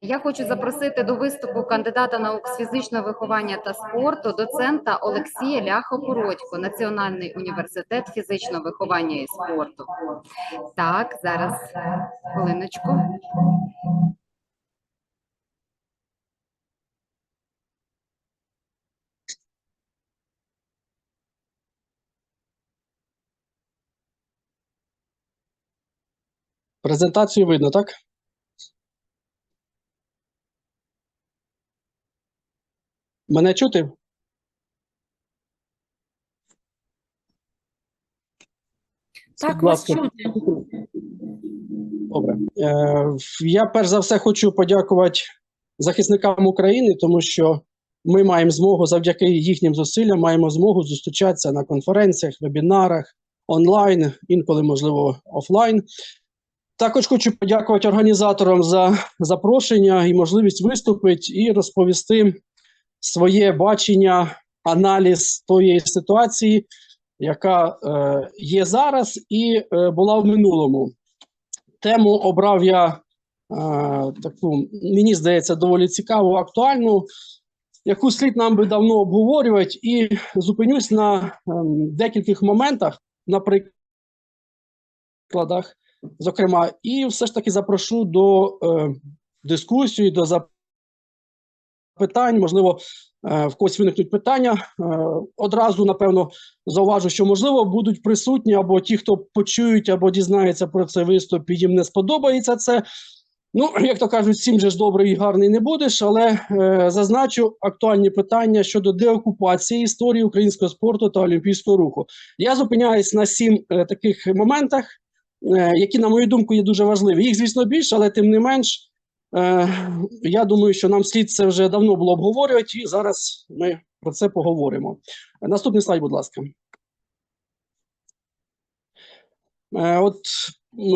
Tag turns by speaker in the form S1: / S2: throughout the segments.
S1: Я хочу запросити до виступу кандидата наук з фізичного виховання та спорту, доцента Олексія Ляхо-Породько, Національний університет фізичного виховання і спорту. Так, зараз хвилиночку.
S2: Презентацію видно, так? Мене чути?
S3: Так, вас чути.
S2: Добре. Е, я перш за все хочу подякувати захисникам України, тому що ми маємо змогу завдяки їхнім зусиллям, маємо змогу зустрічатися на конференціях, вебінарах, онлайн, інколи, можливо, офлайн. Також хочу подякувати організаторам за запрошення і можливість виступити і розповісти своє бачення, аналіз тої ситуації, яка е, є зараз і е, була в минулому. Тему обрав я е, таку, мені здається, доволі цікаву, актуальну, яку слід нам би давно обговорювати, і зупинюсь на ем, декількох моментах, на прикладах, зокрема, і все ж таки запрошу до е, дискусії, до запитань. Можливо, е, в когось виникнуть питання. Е, одразу, напевно, зауважу, що можливо будуть присутні або ті, хто почують або дізнаються про цей виступ, і їм не сподобається це. Ну, як то кажуть, всім же ж добрий і гарний не будеш, але е, зазначу актуальні питання щодо деокупації історії українського спорту та олімпійського руху. Я зупиняюсь на сім е, таких моментах, е, які, на мою думку, є дуже важливі. Їх, звісно, більше, але тим не менш, я думаю, що нам слід це вже давно було обговорювати, і зараз ми про це поговоримо. Наступний слайд, будь ласка. Е, От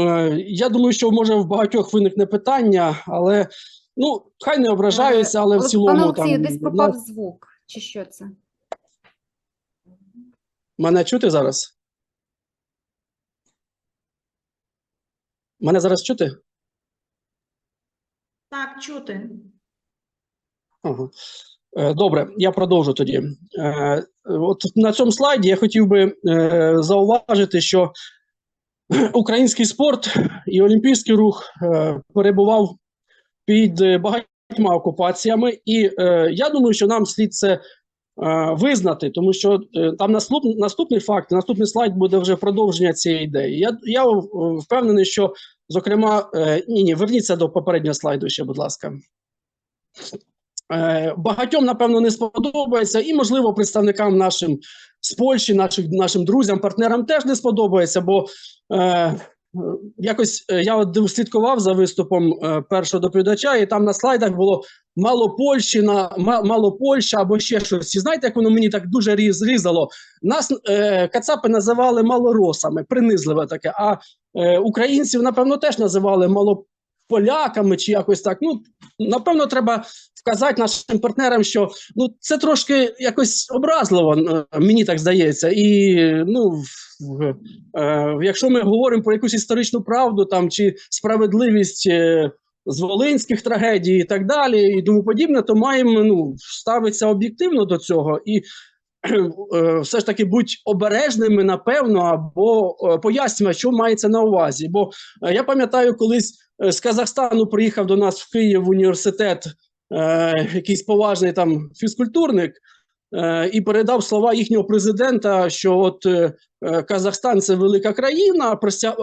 S2: е, я думаю, що може в багатьох виникне питання, але ну хай не ображаються, але в цілому
S1: Пане Олексію,
S2: там
S1: десь пропав звук, чи що це?
S2: мене чути зараз. Мене зараз чути?
S3: Так, чути.
S2: Е, Добре, я продовжу тоді. Е, От на цьому слайді я хотів би е, зауважити, що український спорт і олімпійський рух перебував під багатьма окупаціями, і я думаю, що нам слід це визнати, тому що там наступ, наступний факт, наступний слайд буде вже продовження цієї ідеї. Я, я впевнений, що зокрема, е, ні, ні, верніться до попереднього слайду ще, будь ласка. Е, Багатьом, напевно, не сподобається, і, можливо, представникам нашим з Польщі, наших, нашим друзям, партнерам теж не сподобається, бо е, якось е, я от слідкував за виступом першого доповідача, і там на слайдах було мало Польщина, ма- мало Польща або ще щось. І знаєте, як воно мені так дуже різ, різало? Нас е, кацапи називали малоросами, принизливе таке, а е, українців, напевно, теж називали малополяками чи якось так. Ну, напевно, треба вказати нашим партнерам, що ну це трошки якось образливо, е, мені так здається. І ну, е, якщо ми говоримо про якусь історичну правду там чи справедливість з волинських трагедій і так далі, і тому подібне, то маємо ну, ставитися об'єктивно до цього і. Е, Все ж таки будь обережними, напевно, або пояснюємо, пояснювати, що мається на увазі. Бо е, я пам'ятаю, колись е, з Казахстану приїхав до нас в Київ в університет е, якийсь поважний там фізкультурник е, і передав слова їхнього президента, що от е, е, Казахстан це велика країна,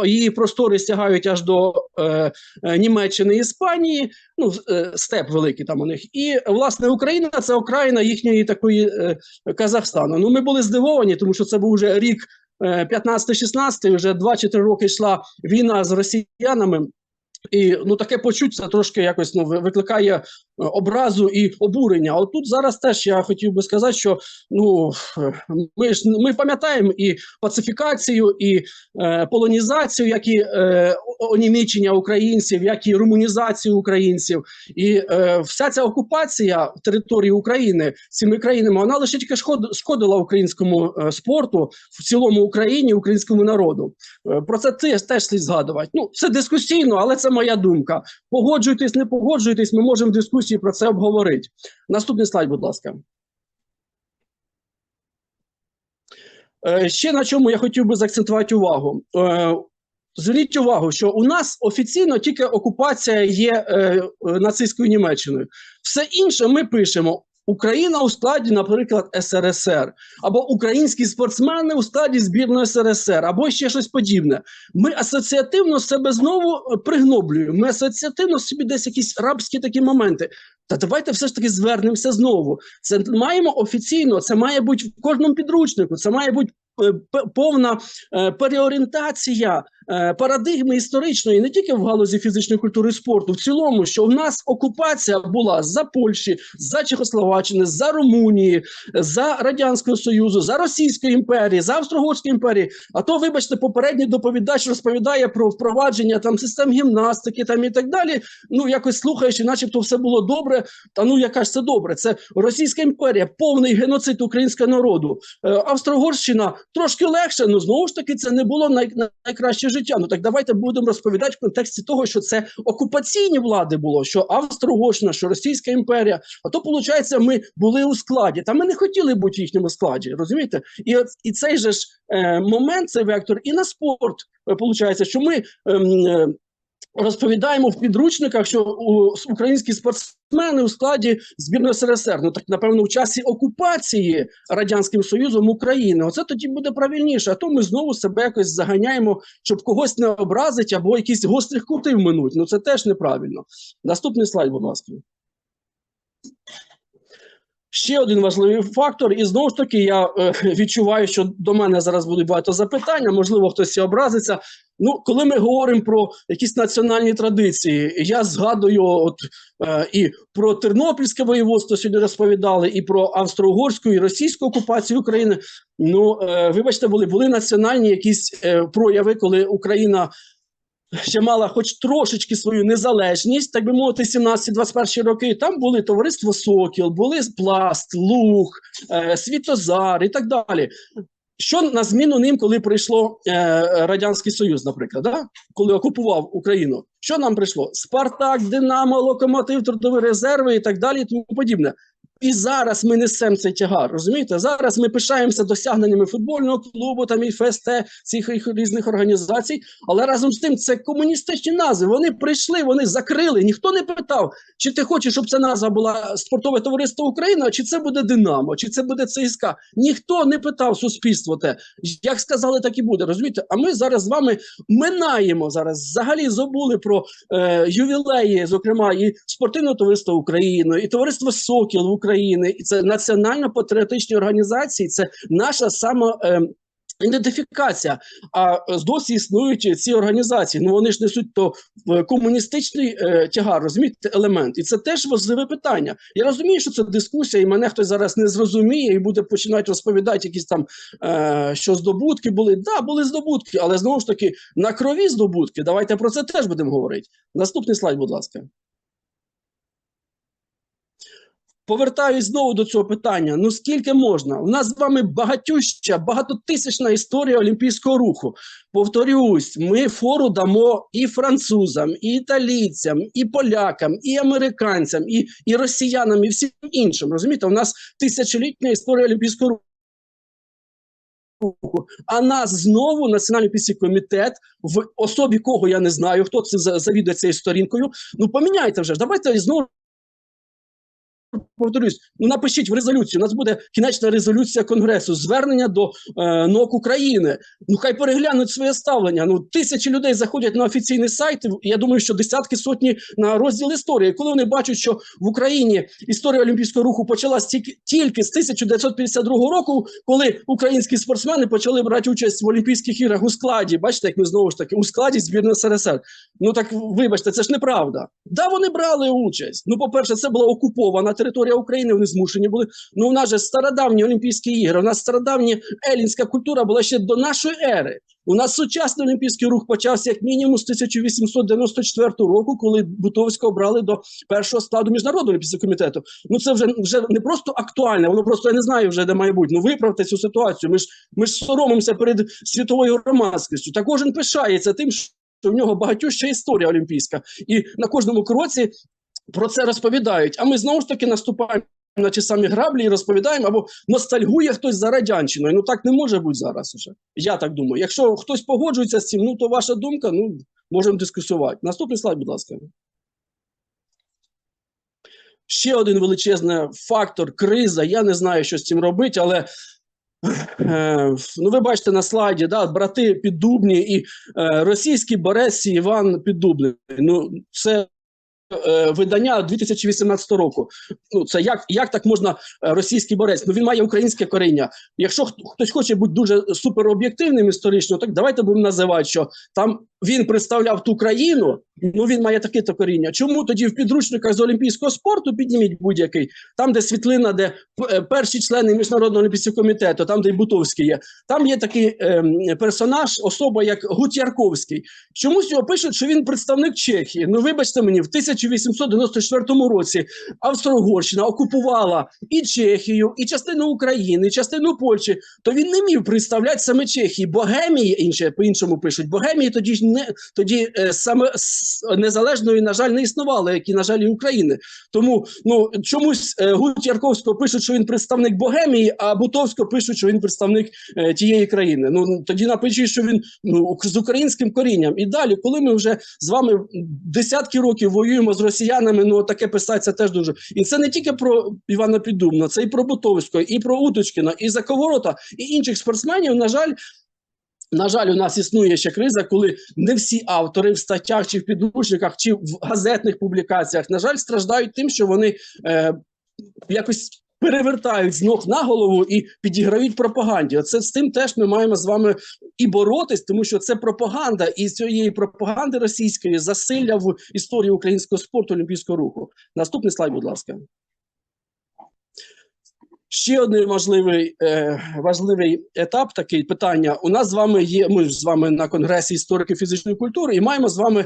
S2: її простори стягають аж до е, е, Німеччини і Іспанії. Ну, е, степ великий там у них. І власне Україна це окраїна їхньої такої е, Казахстану. Ну, ми були здивовані, тому що це був вже рік. е, 15-16, вже 2-3 роки йшла війна з росіянами, і ну таке почуття трошки якось ну викликає е, образу і обурення. От тут зараз теж я хотів би сказати, що ну ми ж ми пам'ятаємо і пацифікацію, і е, полонізацію, як і е, онімічення українців, як і румунізацію українців, і е, вся ця окупація території України цими країнами вона лише тільки шкод, шкодила українському е, спорту в цілому Україні, українському народу. Е, Про це теж, теж слід згадувати. Ну, це дискусійно, але це Це моя думка. Погоджуйтесь, не погоджуйтесь, ми можемо в дискусії про це обговорити. Наступний слайд, будь ласка. Е, Ще на чому я хотів би заакцентувати увагу. Е, Зверніть увагу, що у нас офіційно тільки окупація є е, е, нацистською Німеччиною. Все інше ми пишемо. Україна у складі, наприклад, СРСР, або українські спортсмени у складі збірної СРСР, або ще щось подібне. Ми асоціативно себе знову е, пригноблюємо. Ми асоціативно собі десь якісь рабські такі моменти. Та давайте все ж таки звернемося знову. Це маємо офіційно, це має бути в кожному підручнику, це має бути е, повна е, переорієнтація парадигми історичної, не тільки в галузі фізичної культури і спорту, в цілому, що в нас окупація була за Польщі, за Чехословаччини, за Румунії, за Радянського Союзу, за Російської імперії, за Австро-Угорської імперії. А то, вибачте, попередній доповідач розповідає про впровадження там систем гімнастики там і так далі. Ну якось слухаєш, і начебто все було добре. Та ну яка ж це добре? Це Російська імперія, повний геноцид українського народу. Е, Австро-Угорщина трошки легше, ну знову ж таки, це не було най- найкраще життя. Ну так давайте будемо розповідати в контексті того, що це окупаційні влади було, що Австро-Угорщина, що Російська імперія. А то, виходить, ми були у складі. Та ми не хотіли бути в їхньому складі, розумієте? І, от, і цей же ж е, момент, цей вектор, і на спорт е, виходить, що ми. ем, е, Розповідаємо в підручниках, що українські спортсмени у складі збірної СРСР. Ну так напевно, в часі окупації радянським Союзом України. Оце тоді буде правильніше. А то ми знову себе якось заганяємо, щоб когось не образити або якісь гострих кутів минуть. Ну це теж неправильно. Наступний слайд, будь ласка. Ще один важливий фактор, і знову ж таки, я е, відчуваю, що до мене зараз буде багато запитань, а можливо, хтось і образиться. Ну, коли ми говоримо про якісь національні традиції, я згадую от е, і про Тернопільське воєводство сьогодні розповідали, і про австро-угорську і російську окупацію України. Ну, е, вибачте, були, були національні якісь е, прояви, коли Україна ще мала хоч трошечки свою незалежність, так би мовити, 17-21 роки. Там були товариство Сокіл, були Пласт, Луг, е, Світозар і так далі. Що на зміну ним, коли прийшло е, Радянський Союз, наприклад, да? коли окупував Україну? Що нам прийшло? Спартак, Динамо, Локомотив, Трудові резерви і так далі, і тому подібне. І зараз ми несемо цей тягар. Розумієте? Зараз ми пишаємося досягненнями футбольного клубу, там і ФСТ, цих різних організацій. Але разом з тим це комуністичні назви. Вони прийшли, вони закрили. Ніхто не питав, чи ти хочеш, щоб ця назва була спортове товариство Україна, чи це буде Динамо, чи це буде ЦСКА. Ніхто не питав суспільство те. Як сказали, так і буде. Розумієте? А ми зараз з вами минаємо зараз. Взагалі забули про е, ювілеї, зокрема, і спортивне товариство України, і товариство Сокіл України, і це національно-патріотичні організації. Це наша сама. Е, Ідентифікація, а е, досі існують ці організації. Ну вони ж несуть то комуністичний е, тягар, розумієте, елемент, і це теж важливе питання. Я розумію, що це дискусія, і мене хтось зараз не зрозуміє і буде починати розповідати якісь там, е, що здобутки були. Да, були здобутки, але знову ж таки на крові здобутки. Давайте про це теж будемо говорити. Наступний слайд, будь ласка. Повертаюсь знову до цього питання. Ну скільки можна? У нас з вами багатюща, багатотисячна історія олімпійського руху. Повторюсь, ми фору дамо і французам, і італійцям, і полякам, і американцям, і, і росіянам, і всім іншим. Розумієте, у нас тисячолітня історія олімпійського руху. А нас знову Національний олімпійський комітет, в особі кого я не знаю, хто це за- завідує цією сторінкою. Ну поміняйте вже ж. Давайте знову повторюсь, ну напишіть в резолюцію. У нас буде кінечна резолюція конгресу, звернення до е, НОК України. Ну хай переглянуть своє ставлення. Ну тисячі людей заходять на офіційний сайт. Я думаю, що десятки сотні на розділ історії. Коли вони бачать, що в Україні історія олімпійського руху почалась тільки, тільки з 1952 року, коли українські спортсмени почали брати участь в Олімпійських іграх у складі. Бачите, як ми знову ж таки у складі збірної СРСР. Ну так вибачте, це ж неправда. Да, вони брали участь. Ну, по-перше, це була окупована територія України, вони змушені були. Ну, у нас же стародавні Олімпійські ігри, у нас стародавня елінська культура була ще до нашої ери. У нас сучасний олімпійський рух почався як мінімум з 1894 року, коли Бутовського обрали до першого складу міжнародного олімпійського комітету. Ну це вже вже не просто актуальне, воно просто я не знаю вже де має бути. Ну виправте цю ситуацію. Ми ж ми ж соромимося перед світовою громадськістю. Та кожен пишається тим, що в нього багатюща історія олімпійська, і на кожному кроці про це розповідають. А ми знову ж таки наступаємо на ті самі граблі і розповідаємо, або ностальгує хтось за радянщиною. Ну так не може бути зараз уже. Я так думаю. Якщо хтось погоджується з цим, ну то ваша думка, ну можемо дискусувати. Наступний слайд, будь ласка. Ще один величезний фактор криза. Я не знаю, що з цим робити, але е, ну, ви бачите на слайді, да, брати Піддубні і е, російський борець Іван Піддубний. Ну, це видання 2018 року. Ну, це як, як так можна е, російський борець? Ну він має українське коріння. Якщо хт- хтось хоче бути дуже супероб'єктивним історично, так давайте будемо називати, що там він представляв ту країну. Ну він має таке-то коріння. Чому тоді в підручниках з олімпійського спорту підніміть будь-який, там, де світлина, де е, перші члени міжнародного олімпійського комітету, там, де Бутовський є, там є такий ем, персонаж, особа як Гутярковський. Чомусь його пишуть, що він представник Чехії. Ну, вибачте мені, в 1894 році Австро-Угорщина окупувала і Чехію, і частину України, і частину Польщі. То він не міг представляти саме Чехії. Богемії інше по-іншому пишуть. Богемії тоді ж не тоді е, саме незалежної, на жаль, не існувало, як і на жаль, і України. Тому ну чомусь е, Гут Ярковського пишуть, що він представник Богемії, а Бутовського пишуть, що він представник е, тієї країни. Ну тоді напишіть, що він ну з українським корінням. І далі, коли ми вже з вами десятки років воюємо з росіянами, ну таке писається теж дуже. І це не тільки про Івана Піддубна, це і про Бутовського, і про Уточкіна, і за Коворота, і інших спортсменів. На жаль. На жаль, у нас існує ще криза, коли не всі автори в статтях чи в підручниках, чи в газетних публікаціях, на жаль, страждають тим, що вони е, якось перевертають з ног на голову і підіграють пропаганді. Оце з тим теж ми маємо з вами і боротись, тому що це пропаганда, і цієї пропаганди російської засилля в історії українського спорту олімпійського руху. Наступний слайд, будь ласка. Ще один важливий, е, важливий етап, такий питання. У нас з вами є. Ми з вами на конгресі історики фізичної культури і маємо з вами е,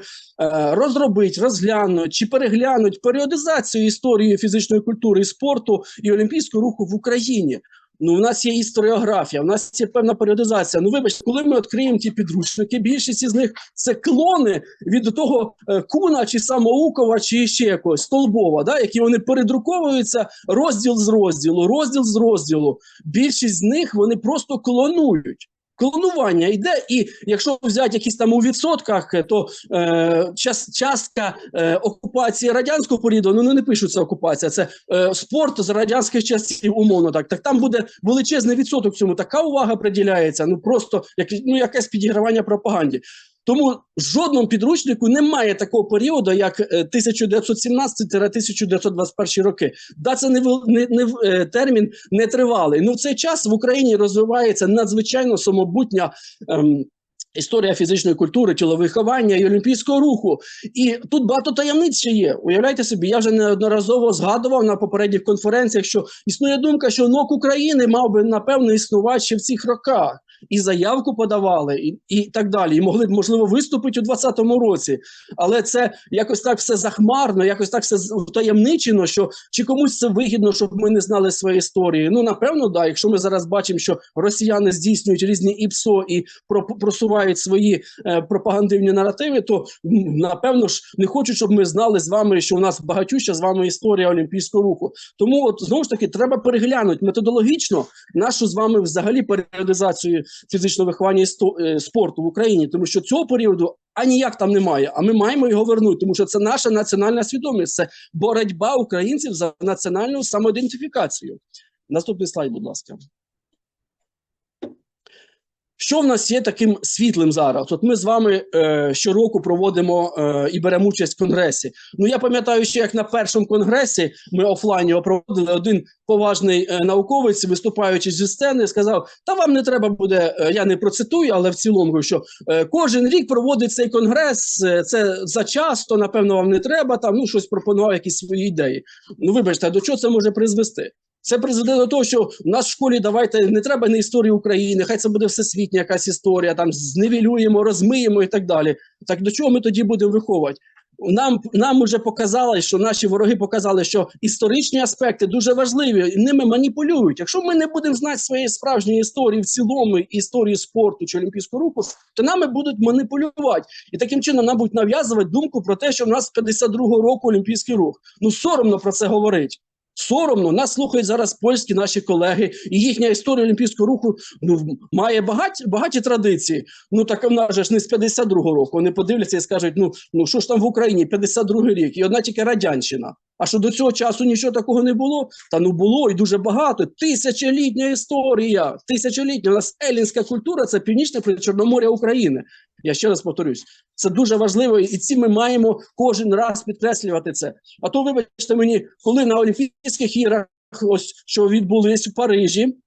S2: розробити, розглянути чи переглянути періодизацію історії фізичної культури і спорту і олімпійського руху в Україні. Ну, в нас є історіографія, в нас є певна періодизація. Ну, вибачте, коли ми відкриємо ті підручники, більшість із них це клони від того е, Куна чи Самоукова, чи ще якогось Столбова, да, які вони передруковуються розділ з розділу, розділ з розділу. Більшість з них вони просто клонують. Клонування йде, і якщо взяти якісь там у відсотках, то е, час, частка е, окупації радянського періоду, ну не пишуться окупація, це е, спорт з радянських часів, умовно так. Так там буде величезний відсоток цьому. Така увага приділяється. Ну просто як ну якесь підігравання пропаганді. Тому в жодному підручнику немає такого періоду, як е, 1917-1921 роки. Да, це не, не, не е, термін не тривалий. Ну в цей час в Україні розвивається надзвичайно самобутня. Ем, Історія фізичної культури, тіловиховання і олімпійського руху. І тут багато таємниць ще є. Уявляйте собі, я вже неодноразово згадував на попередніх конференціях, що існує думка, що НОК України мав би напевно існувати ще в цих роках. І заявку подавали, і, і так далі. І могли б, можливо, виступити у 2020 році. Але це якось так все захмарно, якось так все втаємничено, що чи комусь це вигідно, щоб ми не знали своєї історії. Ну, напевно, да. Якщо ми зараз бачимо, що росіяни здійснюють різні ІПСО і про- просувають свої е, пропагандивні наративи, то напевно ж не хочуть, щоб ми знали з вами, що у нас багатюща з вами історія олімпійського руху. Тому от знову ж таки треба переглянути методологічно нашу з вами взагалі періодизацію фізичного виховання і е, спорту в Україні, тому що цього періоду аніяк там немає. А ми маємо його вернути, тому що це наша національна свідомість, це боротьба українців за національну самоідентифікацію. Наступний слайд, будь ласка. Що в нас є таким світлим зараз? От ми з вами е, щороку проводимо е, і беремо участь в конгресі. Ну я пам'ятаю, ще як на першому конгресі ми офлайн його проводили. Один поважний е, науковець, виступаючи зі сцени, сказав: Та вам не треба буде. е, я не процитую, але в цілому що е, кожен рік проводить цей конгрес. е, це зачасто, напевно, вам не треба. Там ну щось пропонував, якісь свої ідеї. Ну вибачте, до чого це може призвести? Це призведе до того, що в нас в школі давайте не треба не історії України, хай це буде всесвітня якась історія, там зневілюємо, розмиємо і так далі. Так до чого ми тоді будемо виховувати? нам, нам уже показали, що наші вороги показали, що історичні аспекти дуже важливі, і ними маніпулюють. Якщо ми не будемо знати своєї справжньої історії в цілому, історії спорту чи олімпійського руху, то нами будуть маніпулювати. І таким чином нам будуть нав'язувати думку про те, що в нас з 52-го року олімпійський рух. Ну соромно про це говорить. Соромно, нас слухають зараз польські наші колеги, і їхня історія олімпійського руху ну, має багаті, багаті традиції. Ну так вона же ж не з 52-го року. Вони подивляться і скажуть: ну, ну що ж там в Україні, 52-й рік, і одна тільки радянщина. А що до цього часу нічого такого не було? Та ну було і дуже багато. Тисячолітня історія. Тисячолітня. У нас елінська культура це північне Причорномор'я України. Я ще раз повторюсь, це дуже важливо, і ці ми маємо кожен раз підкреслювати це. А то, вибачте мені, коли на Олімпійських іграх, ось що відбулись в Парижі.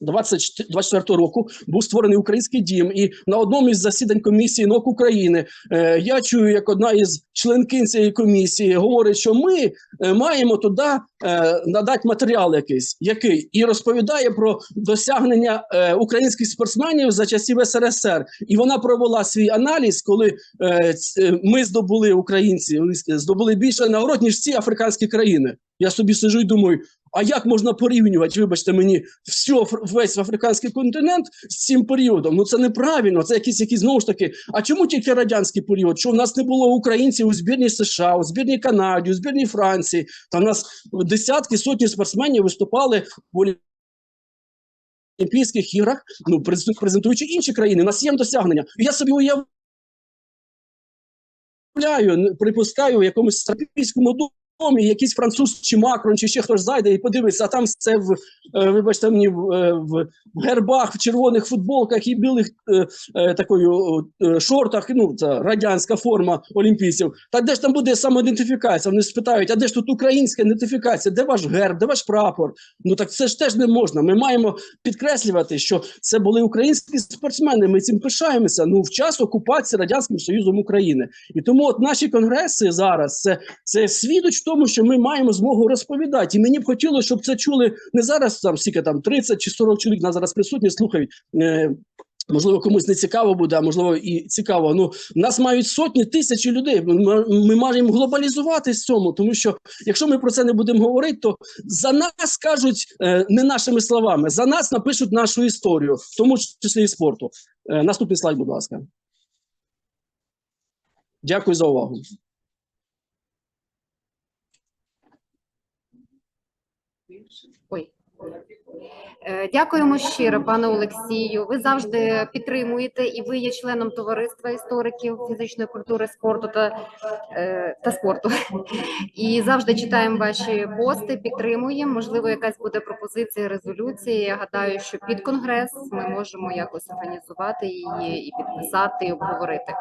S2: 24 року був створений український дім, і на одному із засідань комісії НОК України е, я чую, як одна із членкинь цієї комісії говорить, що ми е, маємо туди е, надати матеріал якийсь, який і розповідає про досягнення е, українських спортсменів за часів СРСР. І вона провела свій аналіз, коли е, е, ми здобули українці, здобули більше нагород ніж всі африканські країни. Я собі сижу і думаю. А як можна порівнювати, вибачте мені, все, весь африканський континент з цим періодом? Ну це неправильно, це якісь, якісь знову ж таки. А чому тільки радянський період? Що в нас не було українців у збірній США, у збірній Канаді, у збірній Франції? Та в нас десятки, сотні спортсменів виступали в Олімпійських іграх, ну презентуючи інші країни. У нас є досягнення. Я собі уявляю, припускаю в якомусь стратегічному домі, якийсь француз чи Макрон, чи ще хтось зайде і подивиться, а там це в е, вибачте мені в, е, гербах, в червоних футболках і білих е, такою шортах. Ну це радянська форма олімпійців. Так де ж там буде самоідентифікація? Вони спитають, а де ж тут українська ідентифікація? Де ваш герб, де ваш прапор? Ну так це ж теж не можна. Ми маємо підкреслювати, що це були українські спортсмени. Ми цим пишаємося. Ну в час окупації радянським союзом України. І тому от наші конгреси зараз це, це свідоч тому, що ми маємо змогу розповідати. І мені б хотілося, щоб це чули не зараз там скільки там 30 чи 40 чоловік нас зараз присутні, слухають. Е, Можливо, комусь не цікаво буде, а можливо, і цікаво. Ну нас мають сотні тисячі людей. Ми, ми маємо глобалізуватись цьому, тому що якщо ми про це не будемо говорити, то за нас скажуть е, не нашими словами, за нас напишуть нашу історію, в тому числі і спорту. Е, наступний слайд, будь ласка. Дякую за увагу.
S1: Ой. Е, Дякуємо щиро, пане Олексію. Ви завжди підтримуєте, і ви є членом товариства істориків фізичної культури, спорту та, е, та спорту. І завжди читаємо ваші пости, підтримуємо. Можливо, якась буде пропозиція, резолюція. Я гадаю, що під конгрес ми можемо якось організувати її і підписати, і обговорити.